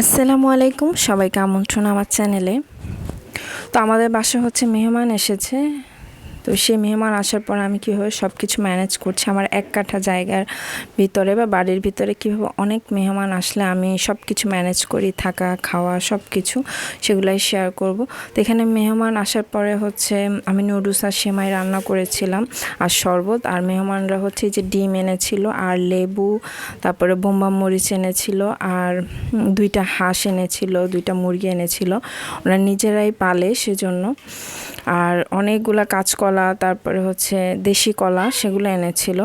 আসসালামু আলাইকুম। সবাইকে আমন্ত্রণ আমার চ্যানেলে? তো আমাদের বাসা হচ্ছে মেহমান এসেছে। তো সে মেহমান আসার পর আমি কীভাবে সব কিছু ম্যানেজ করছি, আমার এক কাঠা জায়গার ভিতরে বা বাড়ির ভিতরে কীভাবে অনেক মেহমান আসলে আমি সব কিছু ম্যানেজ করি, থাকা, খাওয়া সব কিছু সেগুলাই শেয়ার করব। তো এখানে মেহমান আসার পরে হচ্ছে আমি নুডলস আর সেমাই রান্না করেছিলাম আর শরবত আর মেহমানরা হচ্ছে যে ডিম এনেছিল আর লেবু, তারপরে বোম্বা মরিচ এনেছিল আর দুইটা হাঁস এনেছিল, দুইটা মুরগি এনেছিল। ওরা নিজেরাই পালে সেজন্য। আর অনেকগুলা কাঁচকলা, তারপরে হচ্ছে দেশি কলা সেগুলো এনেছিল।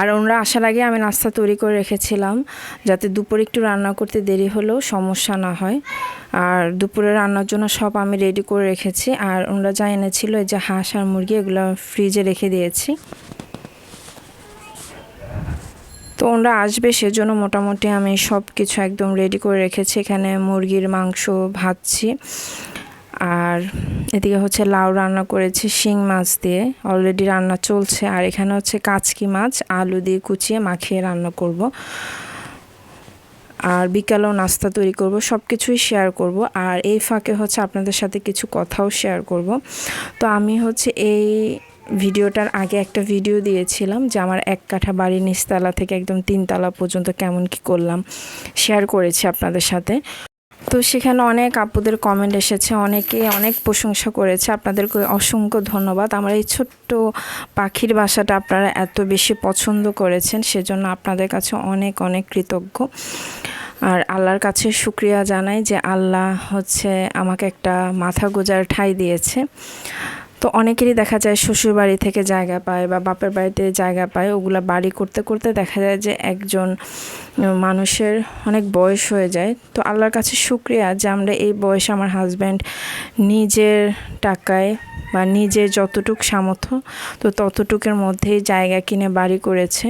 আর ওনারা আসার আগে আমি নাস্তা তৈরি করে রেখেছিলাম যাতে দুপুরে একটু রান্না করতে দেরি হলেও সমস্যা না হয়। আর দুপুরে রান্নার জন্য সব আমি রেডি করে রেখেছি। আর ওনারা যা এনেছিল, এই যে হাঁস আর মুরগি, এগুলো ফ্রিজে রেখে দিয়েছি। তো ওনারা আসবে সেজন্য মোটামুটি আমি সব কিছু একদম রেডি করে রেখেছি। এখানে মুরগির মাংস ভাজছি। আর এদিকে হচ্ছে লাউ রান্না করেছি, শিং মাছ দিয়ে। অলরেডি রান্না চলছে। আর এখানে হচ্ছে কাচকি মাছ, আলু দিয়ে কুচিয়ে মাখিয়ে রান্না করব। আর বিকালেও নাস্তা তৈরি করব সব কিছুই শেয়ার করব। আর এই ফাঁকে হচ্ছে আপনাদের সাথে কিছু কথাও শেয়ার করব। তো আমি হচ্ছে এই ভিডিওটার আগে একটা ভিডিও দিয়েছিলাম যে আমার এক কাঠা বাড়ির নিচতলা থেকে একদম তিনতলা পর্যন্ত কেমন কি করলাম শেয়ার করেছি আপনাদের সাথে। তো সেখানে অনেক আপুদের কমেন্ট এসেছে, অনেকে অনেক প্রশংসা করেছে। আপনাদেরকে অসংখ্য ধন্যবাদ। আমার এই ছোট্ট পাখির বাসাটা আপনারা এত বেশি পছন্দ করেছেন, সেজন্য আপনাদের কাছে অনেক অনেক কৃতজ্ঞ। আর আল্লাহর কাছে শুক্রিয়া জানাই যে আল্লাহ হচ্ছে আমাকে একটা মাথা গোজার ঠাঁই দিয়েছে। তো অনেকেরই দেখা যায় শ্বশুর বাড়ি থেকে জায়গা পায় বা বাপের বাড়িতে জায়গা পায়। ওগুলা বাড়ি করতে করতে দেখা যায় যে একজন মানুষের অনেক বয়স হয়ে যায়। তো আল্লাহর কাছে শুক্রিয়া যে আমরা এই বয়সে আমার হাজব্যান্ড নিজের টাকায় বা নিজের যতটুক সামর্থ্য, তো ততটুকের মধ্যেই জায়গা কিনে বাড়ি করেছে।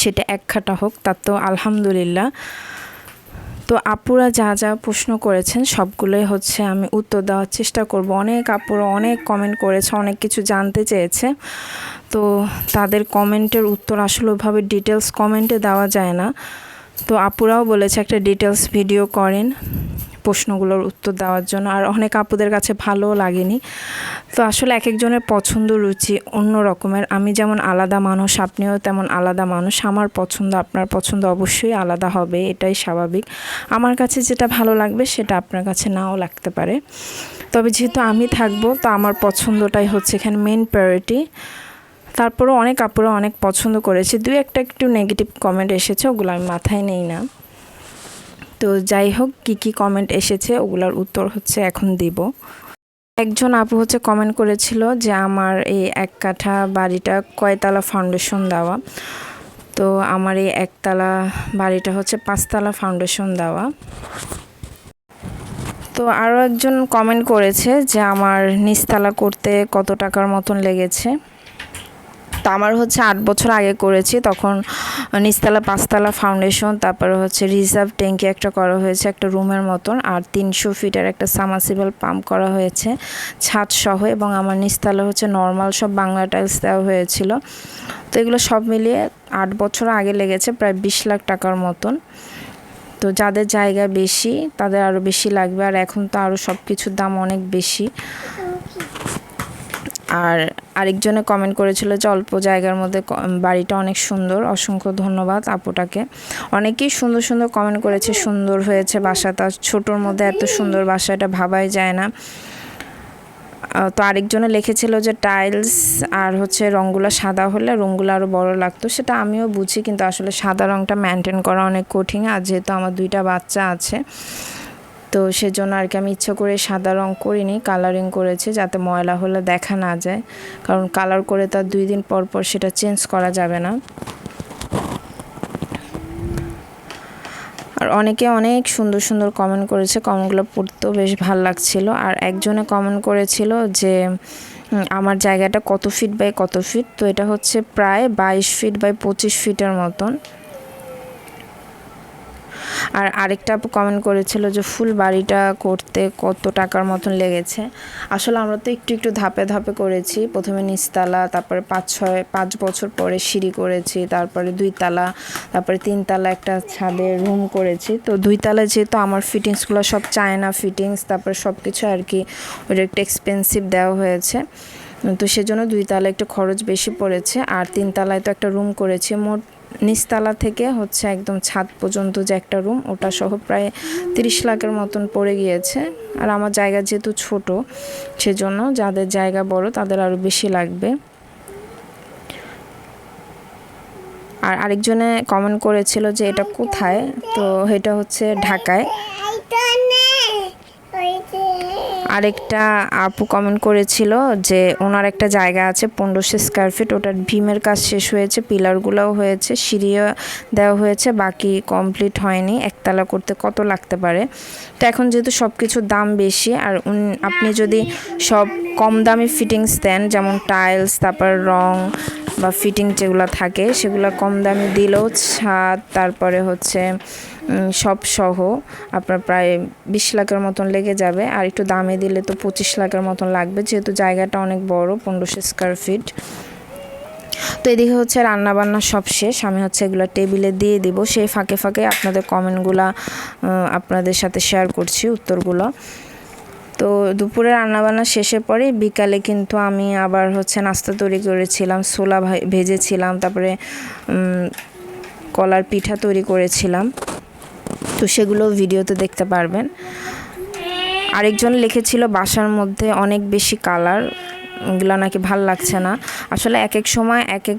সেটা এক খাটা হোক, তার তো আলহামদুলিল্লাহ। তো আপুরা যা যা প্রশ্ন করেছেন সবগুলোই হচ্ছে আমি উত্তর দেওয়ার চেষ্টা করব। অনেক আপুরা অনেক কমেন্ট করেছে, অনেক কিছু জানতে চেয়েছে। তো তাদের কমেন্টের উত্তর আসলে ওভাবে ডিটেলস কমেন্টে দেওয়া যায় না। তো আপুরাও বলেছে একটা ডিটেলস ভিডিও করেন। প্রশ্নগুলোর উত্তর দেওয়ার জন্য। আর অনেক আপুদের কাছে ভালোও লাগেনি। তো আসলে এক একজনের পছন্দ রুচি অন্য রকমের। আমি যেমন আলাদা মানুষ, আপনিও তেমন আলাদা মানুষ। আমার পছন্দ, আপনার পছন্দ অবশ্যই আলাদা হবে, এটাই স্বাভাবিক। আমার কাছে যেটা ভালো লাগবে, সেটা আপনার কাছে নাও লাগতে পারে। তবে যেহেতু আমি থাকব, তো আমার পছন্দটাই হচ্ছে এখানে মেন প্রায়োরিটি তারপরেও অনেক আপুরা অনেক পছন্দ করেছে। দুই একটা একটু নেগেটিভ কমেন্ট এসেছে, ওগুলো আমি মাথায় নেই না। তো যাই হোক, কী কী কমেন্ট এসেছে, ওগুলোর উত্তর হচ্ছে এখন দিব। একজন আপু হচ্ছে কমেন্ট করেছিল যে আমার এই এক কাঠা বাড়িটা কয়তলা ফাউন্ডেশন দেওয়া। তো আমার এই একতলা বাড়িটা হচ্ছে পাঁচতলা ফাউন্ডেশন দেওয়া। তো আরও একজন কমেন্ট করেছে যে আমার নিচতলা করতে কত টাকার মতন লেগেছে। তো আমার হচ্ছে আট বছর আগে করেছি, তখন নিচতলা পাঁচতলা ফাউন্ডেশন তারপরে হচ্ছে রিজার্ভ ট্যাঙ্কি একটা করা হয়েছে, একটা রুমের মতন, আর তিনশো ফিটের একটা সামাসিবল পাম্প করা হয়েছে ছাদ সহ, এবং আমার নিচতলা হচ্ছে নর্মাল সব বাংলা টাইলস দেওয়া হয়েছিল। তো এগুলো সব মিলিয়ে আট বছর আগে লেগেছে, প্রায় বিশ লাখ টাকার মতন। তো যাদের জায়গা বেশি, তাদের আরও বেশি লাগবে, আর এখন তো আরও সব কিছুর দাম অনেক বেশি। আর আরেকজনে কমেন্ট করেছিল যে অল্প জায়গার মধ্যে বাড়িটা অনেক সুন্দর। অসংখ্য ধন্যবাদ আপুটাকে। অনেকেই সুন্দর সুন্দর কমেন্ট করেছে, সুন্দর হয়েছে বাসাটা। ছোটোর মধ্যে এত সুন্দর বাসাটা ভাবাই যায় না। তো আরেকজনে লিখেছিল যে টাইলস আর হচ্ছে রঙগুলো সাদা হলে রঙগুলো আরও বড় লাগতো। সেটা আমিও বুঝি, কিন্তু আসলে সাদা রঙটা মেনটেন করা অনেক কঠিন। আর যেহেতু আমার দুইটা বাচ্চা আছে তো সেজন্য আর কি আমি ইচ্ছা করে সাদা রং করিনি কালারিং করেছি যাতে ময়লা হলে দেখা না যায়। কারণ কালার করে তার দুই দিন পর পর সেটা চেঞ্জ করা যাবে না। আর অনেকে অনেক সুন্দর সুন্দর কমেন্ট করেছে কমেন্টগুলো পড়তেও বেশ ভালো লাগছিল। আর একজনে কমেন্ট করেছিল যে আমার জায়গাটা কত ফিট বাই কত ফিট তো এটা হচ্ছে প্রায় বাইশ ফিট বাই পঁচিশ ফিটের মতন। আর আরেকটা কমেন্ট করেছিল যে, ফুল বাড়িটা করতে কত টাকার মতন লেগেছে? আসলে আমরা তো একটু একটু ধাপে ধাপে করেছি। প্রথমে নিচতলা, তারপরে পাঁচ ছয়, পাঁচ বছর পরে সিঁড়ি করেছি, তারপরে দুই তালা তারপরে তিন তিনতলা একটা ছাদে রুম করেছি। তো দুই তালা যেহেতু আমার ফিটিংসগুলো সব চায়না ফিটিংস তারপরে সব কিছু আর কি ওটা একটু এক্সপেন্সিভ দেওয়া হয়েছে। তো সেজন্য দুই তালা একটু খরচ বেশি পড়েছে। আর তিন তালায় তো একটা রুম করেছি। মোট নিচতলা থেকে হচ্ছে একদম ছাদ পর্যন্ত যে একটা রুম ওটা সহ প্রায় তিরিশ লাখের মতন পড়ে গিয়েছে। আর আমার জায়গা যেহেতু ছোট, সেজন্য যাদের জায়গা বড়, তাদের আরও বেশি লাগবে। আর আরেকজনে কমেন্ট করেছিল যে এটা কোথায়? তো এটা হচ্ছে ঢাকায়। আরেকটা আপু কমেন্ট করেছিল যে ওনার একটা জায়গা আছে পনেরোশো স্কোয়ার ফিট ওটার ভীমের কাজ শেষ হয়েছে পিলারগুলোও হয়েছে, সিঁড়িও দেওয়া হয়েছে, বাকি কমপ্লিট হয়নি, একতলা করতে কত লাগতে পারে? তো এখন যেহেতু সব কিছুর দাম বেশি, আর আপনি যদি সব কম দামি ফিটিংস দেন, যেমন টাইলস তারপর রং বা ফিটিং যেগুলো থাকে, সেগুলো কম দামে দিলেও ছাদ তারপরে হচ্ছে সব সহ আপনার প্রায় বিশ লাখের মতন লেগে যাবে। আর একটু দামে দিলে তো পঁচিশ লাখের মতন লাগবে, যেহেতু জায়গাটা অনেক বড়, পনেরোশো স্কোয়ার ফিট তো এদিকে হচ্ছে রান্নাবান্না সব শেষ, আমি হচ্ছে এগুলো টেবিলে দিয়ে দিব। সেই ফাঁকে ফাঁকে আপনাদের কমেন্টগুলো আপনাদের সাথে শেয়ার করছি, উত্তরগুলো। তো দুপুরে রান্নাবান্না শেষের পরে বিকালে কিন্তু আমি আবার হচ্ছে নাস্তা তৈরি করেছিলাম, ছোলা ভা- ভেজেছিলাম, তারপরে কলার পিঠা তৈরি করেছিলাম। তো সেগুলো ভিডিওতে দেখতে পারবেন। আরেকজন লিখেছিল, বাসার মধ্যে অনেক বেশি কালার ওগুলো নাকি ভালো লাগছে না। আসলে এক এক সময় এক এক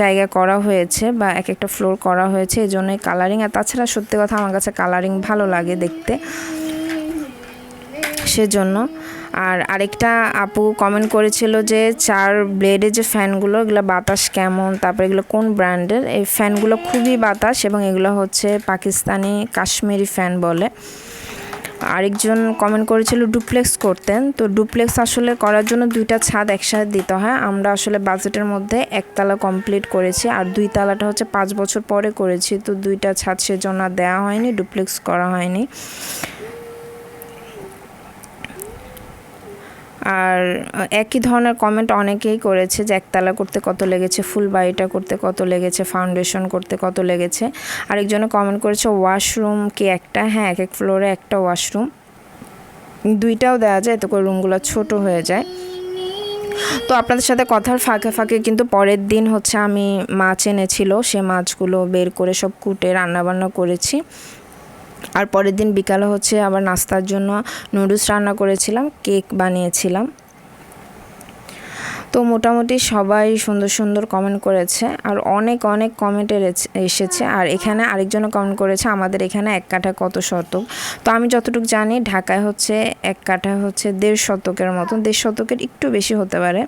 জায়গা করা হয়েছে বা এক একটা ফ্লোর করা হয়েছে এই জন্যই কালারিং। আর তাছাড়া সত্যি কথা, আমার কাছে কালারিং ভালো লাগে দেখতে। সেজন্য আর আরেকটা আপু কমেন্ট করেছিল যে, চার ব্লেডের যে ফ্যানগুলো এগুলো বাতাস কেমন? তারপরে এগুলো কোন ব্র্যান্ডের এই ফ্যানগুলো খুবই বাতাস এবং এগুলো হচ্ছে পাকিস্তানি কাশ্মীরি ফ্যান বলে। আরেকজন কমেন্ট করেছিল ডুপ্লেক্স করতেন। তো ডুপ্লেক্স আসলে করার জন্য দুইটা ছাদ একসাথে দিতে হয়। আমরা আসলে বাজেটের মধ্যে একতলা কমপ্লিট করেছি আর দুই তালাটা হচ্ছে পাঁচ বছর পরে করেছি। তো দুইটা ছাদ সেজন্য দেওয়া হয়নি ডুপ্লেক্স করা হয়নি। আর একই ধরনের কমেন্ট অনেকেই করেছে যে একতলা করতে কত লেগেছে, ফুল বাড়িটা করতে কত লেগেছে ফাউন্ডেশন করতে কত লেগেছে। আরেকজনে কমেন্ট করেছে ওয়াশরুম কি একটা? হ্যাঁ এক এক ফ্লোরে একটা ওয়াশরুম দুইটাও দেওয়া যায় তো করে রুমগুলো ছোট হয়ে যায়। তো আপনাদের সাথে কথার ফাঁকে ফাঁকে কিন্তু পরের দিন হচ্ছে আমি মাছ এনেছিল, সে মাছগুলো বের করে সব কুটে রান্নাবান্না করেছি। আর পরের দিন বিকালে হচ্ছে আবার নাস্তার জন্য নুডলস রান্না করেছিলাম, কেক বানিয়েছিলাম। তো মোটামুটি সবাই সুন্দর সুন্দর কমেন্ট করেছে আর অনেক অনেক কমেন্টের এসেছে। আর এখানে আরেকজনও কমেন্ট করেছে, আমাদের এখানে এক কাঠা কত শতক? তো আমি যতটুকু জানি ঢাকায় হচ্ছে এক কাঠা হচ্ছে দেড় শতকের মতন, দেড় শতকের একটু বেশি হতে পারে।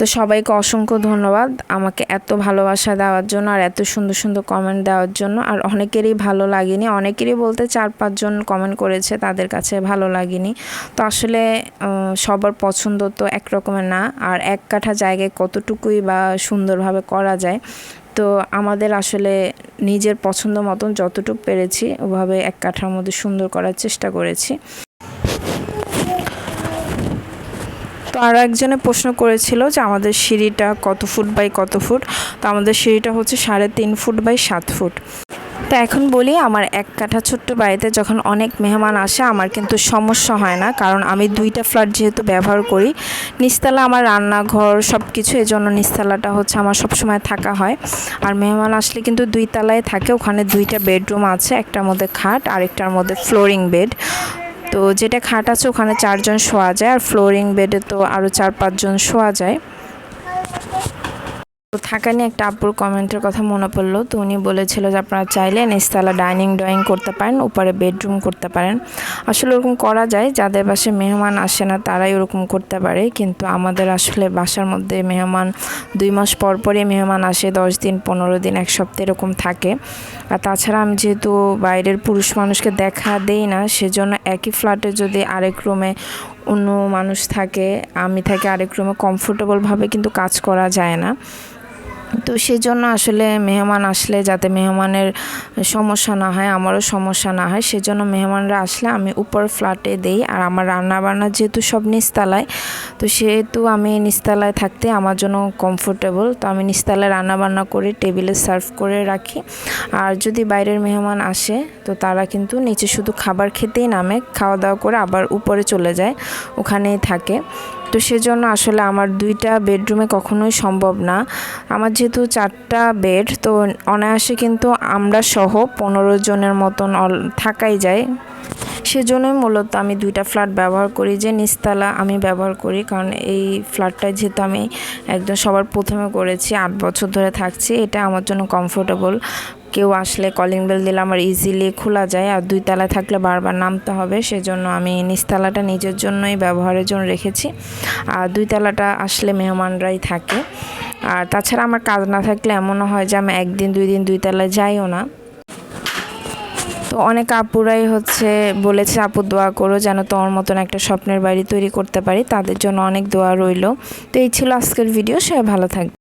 তো সবাইকে অসংখ্য ধন্যবাদ আমাকে এত ভালোবাসা দেওয়ার জন্য আর এত সুন্দর সুন্দর কমেন্ট দেওয়ার জন্য। আর অনেকেরই ভালো লাগেনি, অনেকেরই বলতে চার পাঁচজন কমেন্ট করেছে তাদের কাছে ভালো লাগেনি। তো আসলে সবার পছন্দ তো একরকমের না, আর এক কাঠা জায়গায় কতটুকুই বা সুন্দরভাবে করা যায়। তো আমাদের আসলে নিজের পছন্দ মতন যতটুকু পেরেছি, ওভাবে এক কাঠার মধ্যে সুন্দর করার চেষ্টা করেছি। তো আরও একজনে প্রশ্ন করেছিল যে আমাদের সিঁড়িটা কত ফুট বাই কত ফুট? তো আমাদের সিঁড়িটা হচ্ছে সাড়ে তিন ফুট বাই সাত ফুট। তো এখন বলি, আমার এক কাঠা ছোট্ট বাড়িতে যখন অনেক মেহমান আসে, আমার কিন্তু সমস্যা হয় না। কারণ আমি দুইটা ফ্ল্যাট যেহেতু ব্যবহার করি নিচতলা আমার রান্নাঘর সব কিছু এই জন্য নিচতলাটা হচ্ছে আমার সবসময় থাকা হয়। আর মেহমান আসলে কিন্তু দুই তলায় থাকে, ওখানে দুইটা বেডরুম আছে, একটার মধ্যে খাট, আরেকটার মধ্যে ফ্লোরিং বেড। তো যেটা খাট আছে ওখানে চারজন শোয়া যায় আর ফ্লোরিং বেডে তো আরও চার পাঁচজন শোয়া যায়। তো থাকা নিয়ে একটা আপুর কমেন্টের কথা মনে পড়ল। তো উনি বলেছিল যে, আপনারা চাইলে নিচতলা ডাইনিং, ড্রয়িং করতে পারেন, উপরে বেডরুম করতে পারেন। আসলে ওরকম করা যায়, যাদের বাসায় মেহমান আসে না, তারাই ওরকম করতে পারে। কিন্তু আমাদের আসলে বাসার মধ্যে মেহমান দুই মাস পর পরই মেহমান আসে, দশ দিন, পনেরো দিন, এক সপ্তাহ এরকম থাকে। আর তাছাড়া আমি যেহেতু বাইরের পুরুষ মানুষকে দেখা দেই না, সেজন্য একই ফ্ল্যাটে যদি আরেক রুমে অন্য মানুষ থাকে, আমি থাকি আরেক রুমে কমফোর্টেবলভাবে কিন্তু কাজ করা যায় না। তো সেজন্য আসলে মেহমান আসলে যাতে মেহমানের সমস্যা না হয়, আমারও সমস্যা না হয়, সেজন্য মেহমানরা আসলে আমি উপর ফ্ল্যাটে দেই। আর আমার রান্না বান্না যেহেতু সব নিচতলায় তো সেহেতু আমি নিচতলায় থাকতে আমার জন্য কমফোর্টেবল তো আমি নিচতলায় রান্না বান্না করে টেবিলে সার্ভ করে রাখি। আর যদি বাইরের মেহমান আসে, তো তারা কিন্তু নিচে শুধু খাবার খেতেই নামে খাওয়া দাওয়া করে আবার উপরে চলে যায়, ওখানেই থাকে। তো সেজন্য আসলে আমার দুইটা বেডরুমে কখনোই সম্ভব না। আমার যেহেতু চারটা বেড তো অনায়াসে কিন্তু আমরা সহ পনেরো জনের মতন থাকাই যায়। সেজন্যই মূলত আমি দুইটা ফ্ল্যাট ব্যবহার করি, যে নিচতলা আমি ব্যবহার করি, কারণ এই ফ্ল্যাটটা যেহেতু আমি একদম সবার প্রথমে করেছি, আট বছর ধরে থাকছি, এটা আমার জন্য কমফোর্টেবল কেউ আসলে কলিং বেল দিলে আমার ইজিলি খোলা যায় আর দুই তলায় থাকলে বারবার নামতে হবে, সেজন্য আমি নিচতলাটা নিজের জন্যই ব্যবহারের জন্য রেখেছি। আর দুই তলাটা আসলে মেহমানরাই থাকে। আর তাছাড়া আমার কাজ না থাকলে এমনও হয় যে আমি একদিন, দুই দিন দুই তলায় যাইও না। তো অনেক আপুরাই হচ্ছে বলেছে, আপু দোয়া করো যেন তোমার মতন একটা স্বপ্নের বাড়ি তৈরি করতে পারি। তাদের জন্য অনেক দোয়া রইল। তো এই ছিল আজকের ভিডিও সবাই ভালো থাকবে